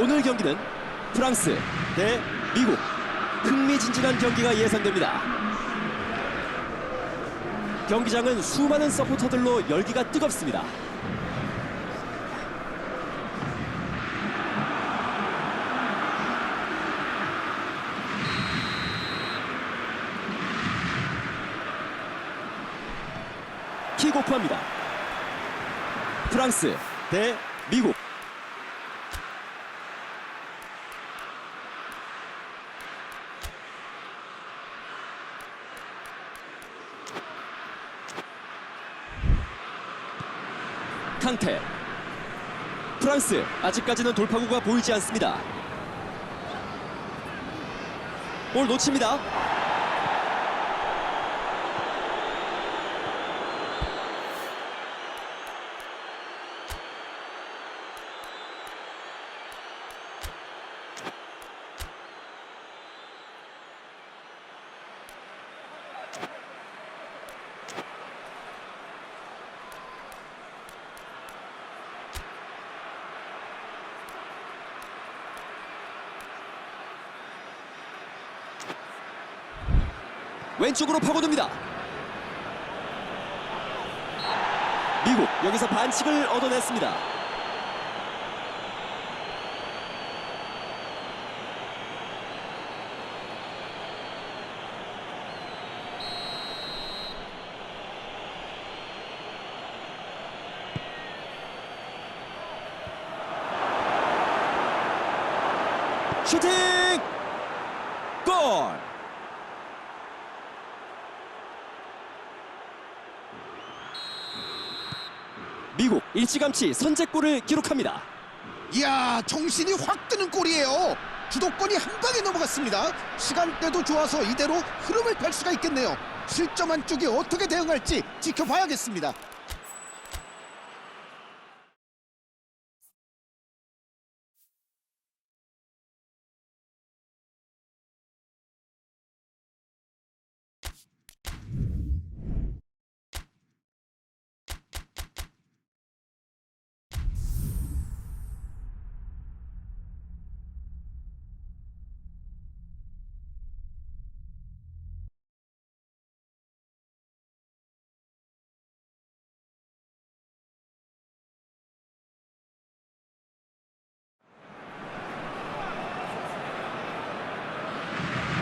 오늘 경기는 프랑스 대 미국 흥미진진한 경기가 예상됩니다. 경기장은 수많은 서포터들로 열기가 뜨겁습니다. 킥오프합니다. 프랑스 대 미국 캉테 프랑스 아직까지는 돌파구가 보이지 않습니다. 볼 놓칩니다. 왼쪽으로 파고듭니다. 미국 여기서 반칙을 얻어냈습니다. 슈팅! 골! 미국 일찌감치 선제골을 기록합니다. 이야 정신이 확 드는 골이에요. 주도권이 한 방에 넘어갔습니다. 시간대도 좋아서 이대로 흐름을 탈 수가 있겠네요. 실점한 쪽이 어떻게 대응할지 지켜봐야겠습니다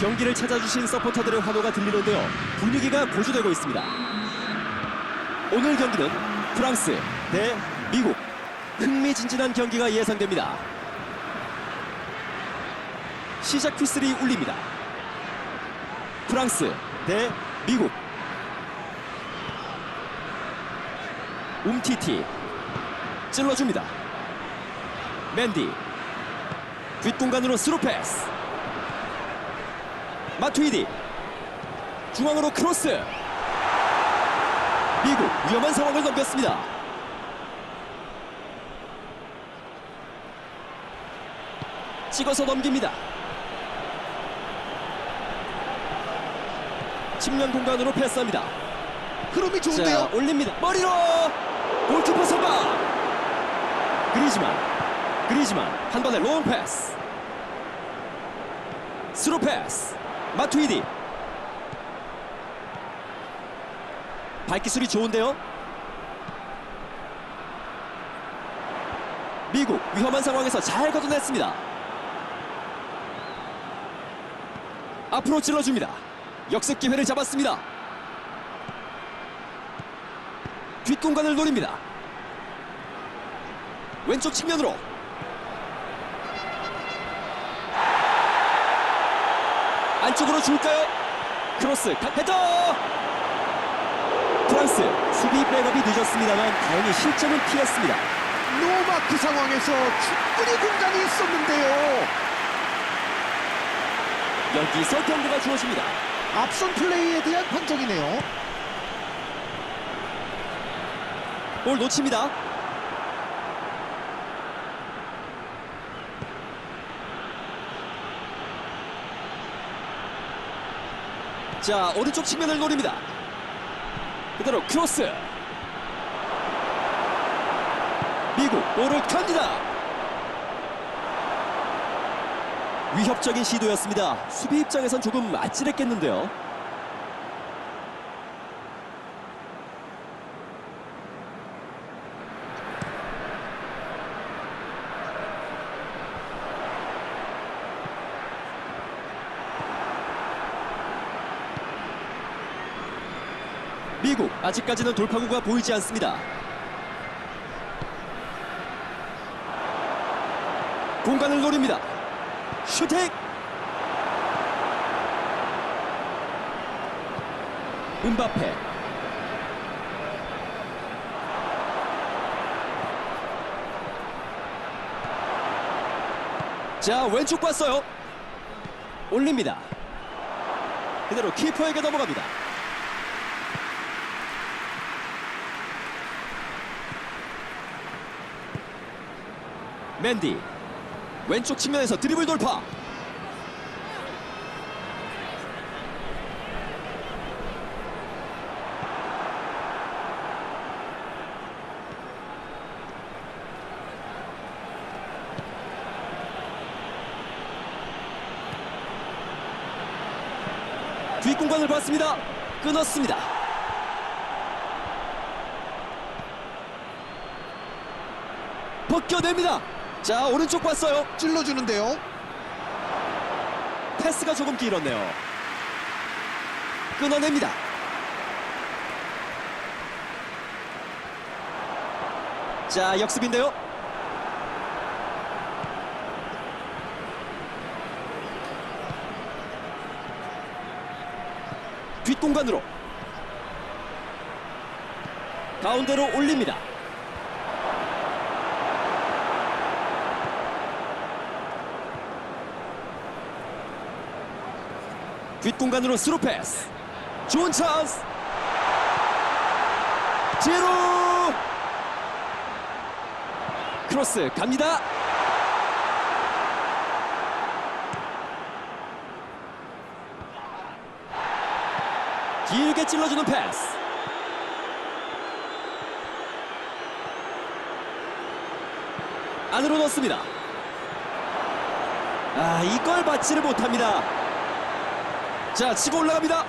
경기를 찾아주신 서포터들의 환호가 들리는데요. 분위기가 고조되고 있습니다. 오늘 경기는 프랑스 대 미국 흥미진진한 경기가 예상됩니다. 시작 휘슬이 울립니다. 프랑스 대 미국 움티티 찔러줍니다. 맨디 뒷공간으로 스루 패스 마투이디. 중앙으로 크로스. 미국 위험한 상황을 넘겼습니다. 찍어서 넘깁니다. 측면 공간으로 패스합니다. 흐름이 자 좋은데요? 올립니다. 머리로! 골키퍼 선방! 그리즈만 그리즈만 한 번에 롱 패스. 스루 패스 마투이디. 발기술이 좋은데요? 미국 위험한 상황에서 잘 걷어냈습니다. 앞으로 찔러줍니다. 역습 기회를 잡았습니다. 뒷공간을 노립니다. 왼쪽 측면으로 안쪽으로 줄까요? 크로스 각 헤더! 프랑스 수비 백업이 늦었습니다만 다행히 실점은 피했습니다. 노마크 상황에서 충분히 공간이 있었는데요. 여기서 경고가 주어집니다. 앞선 플레이에 대한 판정이네요. 볼 놓칩니다 자 오른쪽 측면을 노립니다 그대로 크로스 미국 볼을 견디다 위협적인 시도였습니다. 수비 입장에선 조금 아찔했겠는데요. 미국 아직까지는 돌파구가 보이지 않습니다. 공간을 노립니다. 슈팅! 은바페 자 왼쪽 봤어요 올립니다 그대로 키퍼에게 넘어갑니다 맨디. 왼쪽 측면에서 드리블 돌파. 뒷공간을 봤습니다. 끊었습니다. 벗겨냅니다 자 오른쪽 봤어요 찔러주는데요. 패스가 조금 길었네요. 끊어냅니다. 자, 역습인데요. 뒷공간으로 가운데로 올립니다. 뒷공간으로 스루 패스. 좋은 찬스. 제로. 크로스 갑니다. 길게 찔러주는 패스. 안으로 넣습니다. 아 이걸 받지를 못합니다 자 치고 올라갑니다.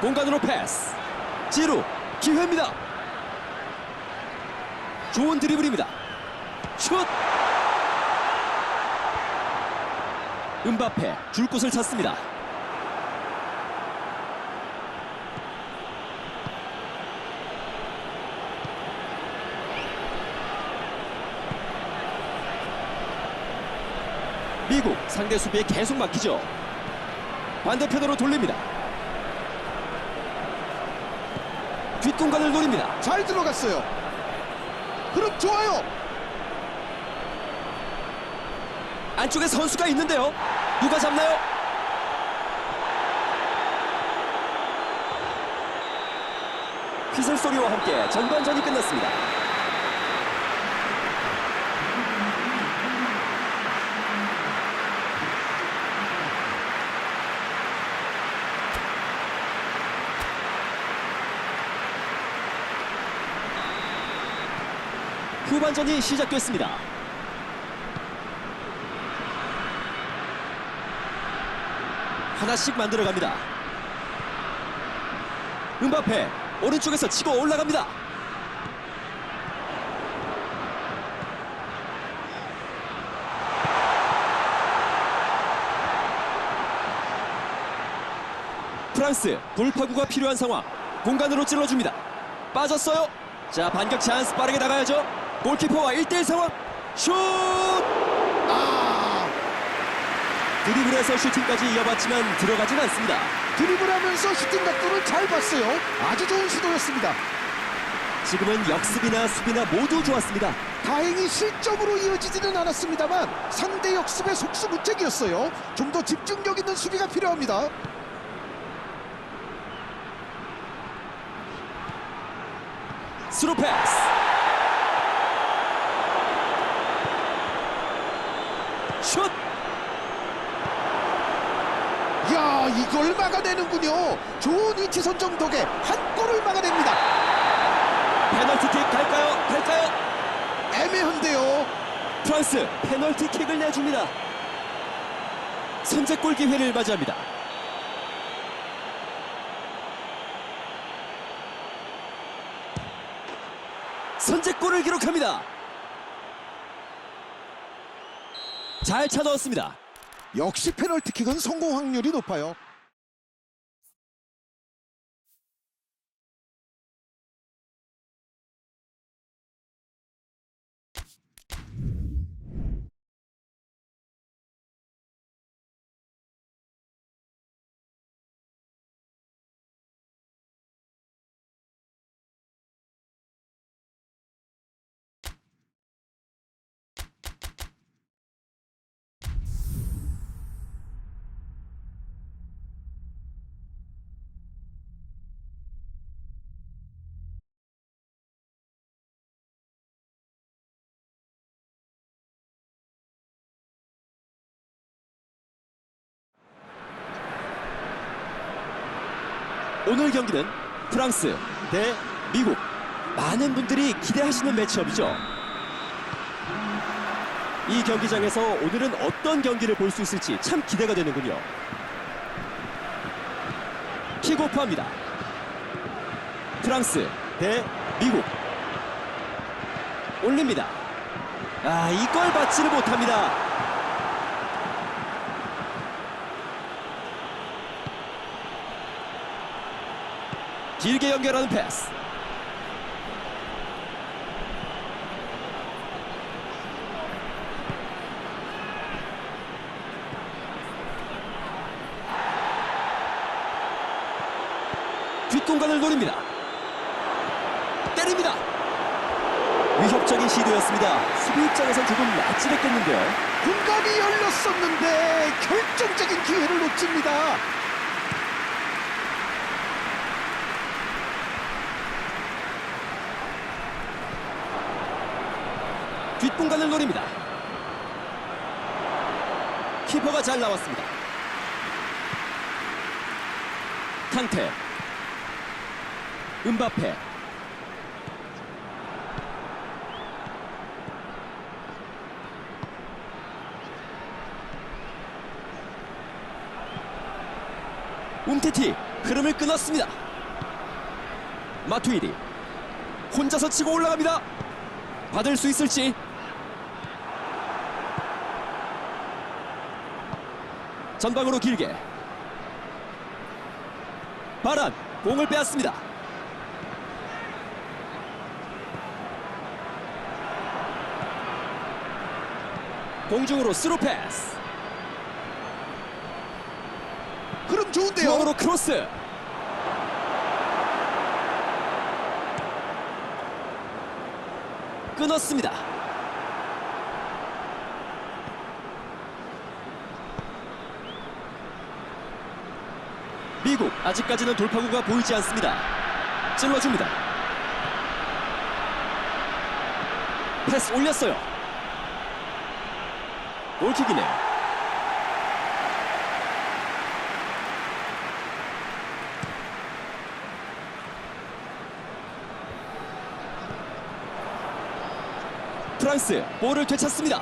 공간으로 패스. 지루 기회입니다. 좋은 드리블입니다. 슛! 은바페 줄 곳을 찾습니다. 미국 상대 수비에 계속 막히죠 반대편으로 돌립니다. 뒷공간을 노립니다. 잘 들어갔어요. 흐름 좋아요. 안쪽에 선수가 있는데요. 누가 잡나요? 휘슬 소리와 함께 전반전이 끝났습니다. 후반전이 시작됐습니다. 하나씩 만들어갑니다. 은바페 오른쪽에서 치고 올라갑니다. 프랑스 돌파구가 필요한 상황 공간으로 찔러줍니다. 빠졌어요. 자 반격 찬스 빠르게 나가야죠. 골키퍼와 1대1 상황 슛! 아, 드리블에서 슈팅까지 이어봤지만 들어가진 않습니다. 드리블하면서 슈팅 각도를 잘 봤어요. 아주 좋은 시도였습니다. 지금은 역습이나 수비나 모두 좋았습니다. 다행히 실점으로 이어지지는 않았습니다만 상대 역습의 속수무책이었어요. 좀 더 집중력 있는 수비가 필요합니다. 스루 패스. 슛! 야 이걸 막아내는군요. 좋은 위치 선정 덕에 한 골을 막아냅니다. 페널티킥 갈까요? 갈까요? 애매한데요. 프랑스 페널티킥을 내줍니다. 선제골 기회를 맞이합니다. 선제골을 기록합니다. 잘 차넣었습니다. 역시 페널티킥은 성공 확률이 높아요. 오늘 경기는 프랑스 대 미국. 많은 분들이 기대하시는 매치업이죠. 이 경기장에서 오늘은 어떤 경기를 볼 수 있을지 참 기대가 되는군요. 킥오프합니다. 프랑스 대 미국. 올립니다. 아, 이걸 받지를 못합니다. 길게 연결하는 패스. 뒷공간을 노립니다. 때립니다. 위협적인 시도였습니다. 수비 입장에선 조금 아찔했겠는데요. 공간이 열렸었는데 결정적인 기회를 놓칩니다. 공간을 노립니다. 키퍼가 잘 나왔습니다. 탕테 은바페 움티티 흐름을 끊었습니다. 마투이디 혼자서 치고 올라갑니다. 받을 수 있을지 전방으로 길게. 바란 공을 빼앗습니다. 공중으로 스루 패스. 흐름 좋은데요. 중앙으로 크로스. 끊었습니다 미국 아직까지는 돌파구가 보이지 않습니다 찔러줍니다 패스 올렸어요 골킥이네요 프랑스 볼을 되찾습니다.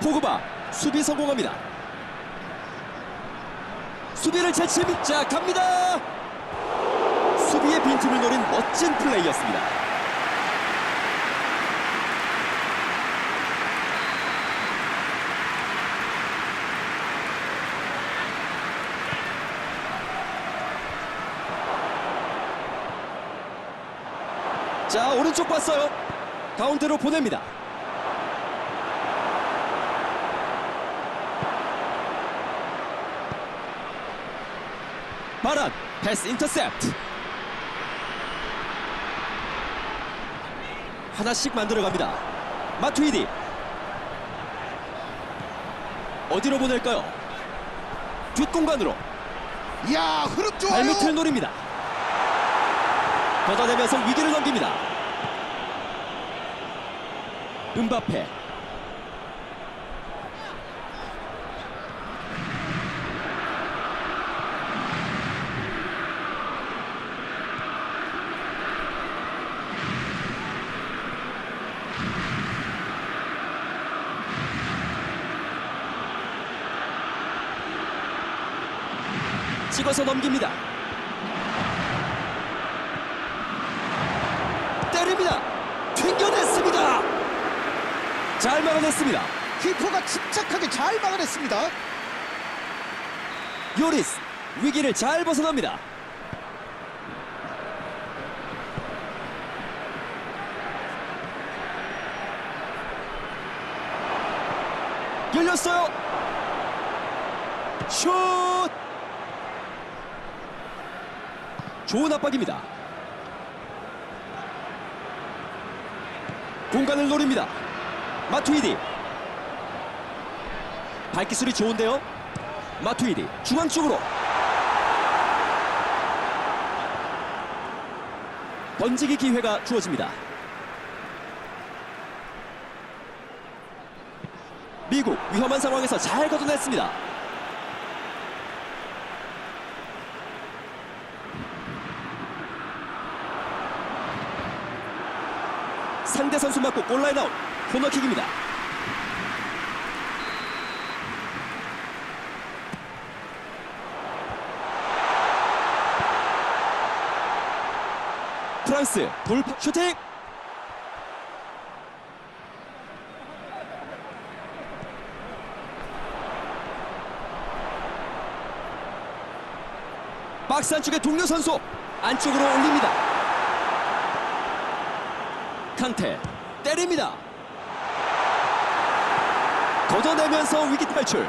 포그바 수비 성공합니다. 수비를 제침 자 갑니다. 수비의 빈틈을 노린 멋진 플레이였습니다. 자 오른쪽 봤어요. 가운데로 보냅니다. 바란 패스 인터셉트. 하나씩 만들어갑니다. 마투이디. 어디로 보낼까요? 뒷공간으로. 이야 흐름 좋아요. 발밑을 노립니다. 걷어내면서 위기를 넘깁니다. 은바페 찍어서 넘깁니다. 때립니다. 튕겨냈습니다. 잘 막아냈습니다. 키퍼가 침착하게 잘 막아냈습니다. 요리스 위기를 잘 벗어납니다. 열렸어요. 슛! 좋은 압박입니다. 공간을 노립니다. 마투이디. 발기술이 좋은데요. 마투이디 중앙 쪽으로 번지기 기회가 주어집니다. 미국 위험한 상황에서 잘 걷어냈습니다. 상대 선수 맞고 골라인 아웃. 코너킥입니다. 프랑스 돌파 슈팅. 박스 안쪽에 동료 선수 안쪽으로 올립니다. 칸테 때립니다 걷어내면서 위기 탈출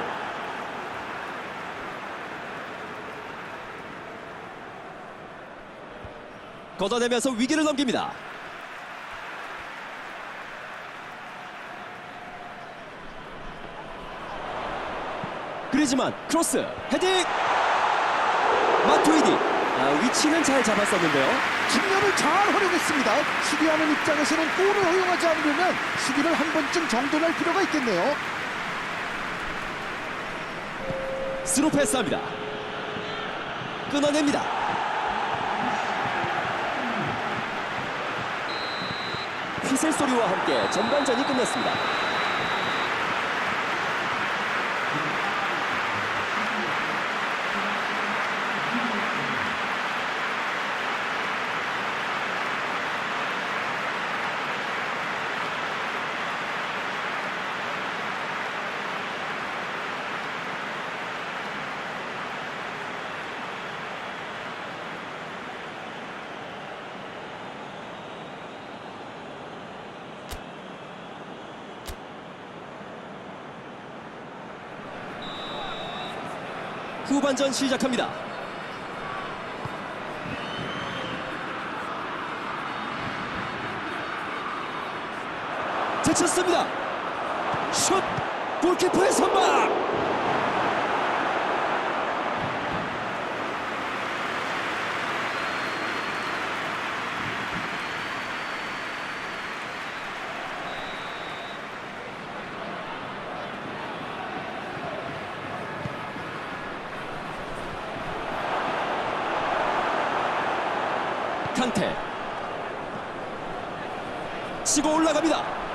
걷어내면서 위기를 넘깁니다. 그리지만 크로스 헤딩 마투이디 아, 위치는 잘 잡았었는데요. 측면을 잘 활용했습니다. 수비하는 입장에서는 골을 허용하지 않으려면 수비를 한 번쯤 정돈할 필요가 있겠네요. 스루 패스합니다. 끊어냅니다. 휘슬 소리와 함께 전반전이 끝났습니다. 후반전 시작합니다. 제쳤습니다. 슛! 골키퍼의 선방! 칸테 치고 올라갑니다.